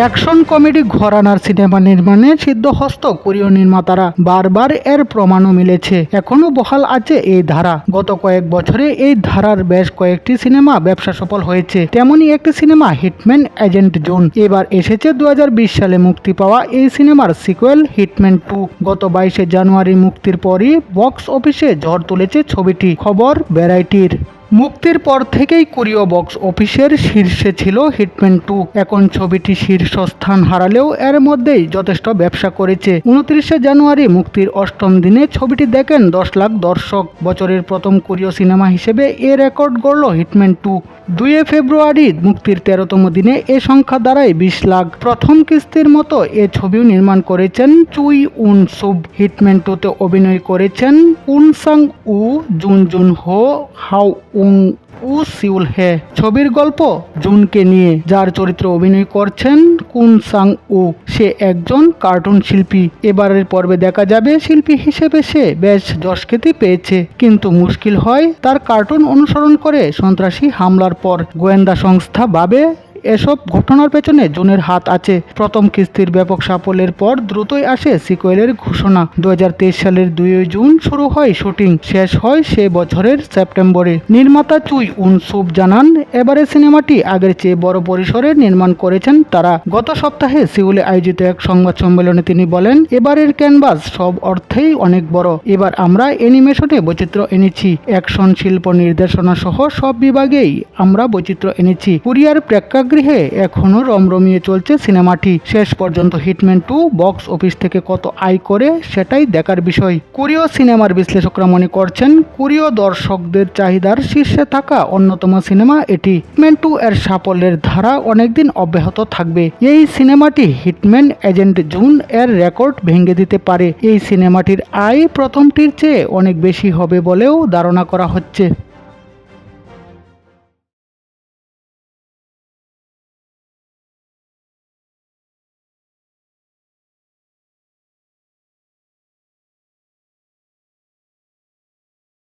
Action comedy ঘরানার cinema নির্মাণে সিদ্ধহস্ত কোরীয় নির্মাতারা। বারবার এর প্রমাণও মিলেছে। এখনও বহাল আছে এই ধারা। গত কয়েক বছরে এই ধারার বেশ কয়েকটি সিনেমা ব্যবসা সফল হয়েছে। তেমনই একটি সিনেমা হিটম্যান এজেন্ট জোন। এবার এসেছে দু হাজার বিশ সালে মুক্তি পাওয়া এই সিনেমার সিকুয়েল, হিটম্যান টু। গত বাইশে জানুয়ারি মুক্তির পরই বক্স অফিসে ঝড় তুলেছে ছবিটি। খবর ভ্যারাইটির। মুক্তির পর থেকেই কোরীয় বক্স অফিসের শীর্ষে ছিল হিটম্যান টু। এখন ছবিটি শীর্ষস্থান হারালেও এর মধ্যেই যথেষ্ট ব্যবসা করেছে। উনত্রিশে জানুয়ারি মুক্তির অষ্টম দিনে ছবিটি দেখেন দশ লাখ দর্শক। বছরের প্রথম কোরীয় সিনেমা হিসেবে এ রেকর্ড গড়ল হিটম্যান টু। দুয়ে ফেব্রুয়ারি মুক্তির তেরোতম দিনে এ সংখ্যা দাঁড়ায় বিশ লাখ। প্রথম কিস্তির মতো এ ছবিও নির্মাণ করেছেন চুই উন সুব। হিটম্যান টুতে অভিনয় করেছেন উনসাং উ, জুন জুন হো হাউ উং উ সিউল হে। ছবির গল্প? জুনকে নিয়ে যার চরিত্রে অভিনয় করছেন কুন সাং উ। সে একজন কার্টুন শিল্পী। এবারের পর্বে দেখা যাবে শিল্পী হিসেবে সে বেশ যশখ্যাতি পেয়েছে। কিন্তু মুশকিল হয় তার কার্টুন অনুসরণ করে সন্ত্রাসী হামলার পর গোয়েন্দা সংস্থা ভাবে এসব ঘটনার পেছনে জুনের হাত আছে। প্রথম কিস্তির ব্যাপক সাফল্যের পর দ্রুতই আসে সিকুয়েলের ঘোষণা। দুহাজার তেইশ সালের দুই জুন শুরু হয় শুটিং, শেষ হয় সে বছরের সেপ্টেম্বরে। নির্মাতা চুই উনসুব জানান এবারে সিনেমাটি আগের চেয়ে বড় পরিসরে নির্মাণ করেছেন তারা। গত সপ্তাহে সিউলে আয়োজিত এক সংবাদ সম্মেলনে তিনি বলেন, এবারের ক্যানভাস সব অর্থেই অনেক বড়। এবার আমরা অ্যানিমেশনে বৈচিত্র্য এনেছি। অ্যাকশন, শিল্প নির্দেশনা সহ সব বিভাগেই আমরা বৈচিত্র্য এনেছি। কোরিয়ার প্রেক্ষাগৃহে এখনও রমরমিয়ে চলছে সিনেমাটি। শেষ পর্যন্ত হিটম্যান টু বক্স অফিস থেকে কত আয় করে সেটাই দেখার বিষয়। কোরীয় সিনেমার বিশ্লেষকরা মনে করছেন কোরীয় দর্শকদের চাহিদার শীর্ষে থাকা অন্যতম সিনেমা এটি। হিটম্যান টু এর সাফল্যের ধারা অনেকদিন অব্যাহত থাকবে। এই সিনেমাটি হিটম্যান এজেন্ট জুন এর রেকর্ড ভেঙে দিতে পারে। এই সিনেমাটির আয় প্রথমটির চেয়ে অনেক বেশি হবে বলেও ধারণা করা হচ্ছে।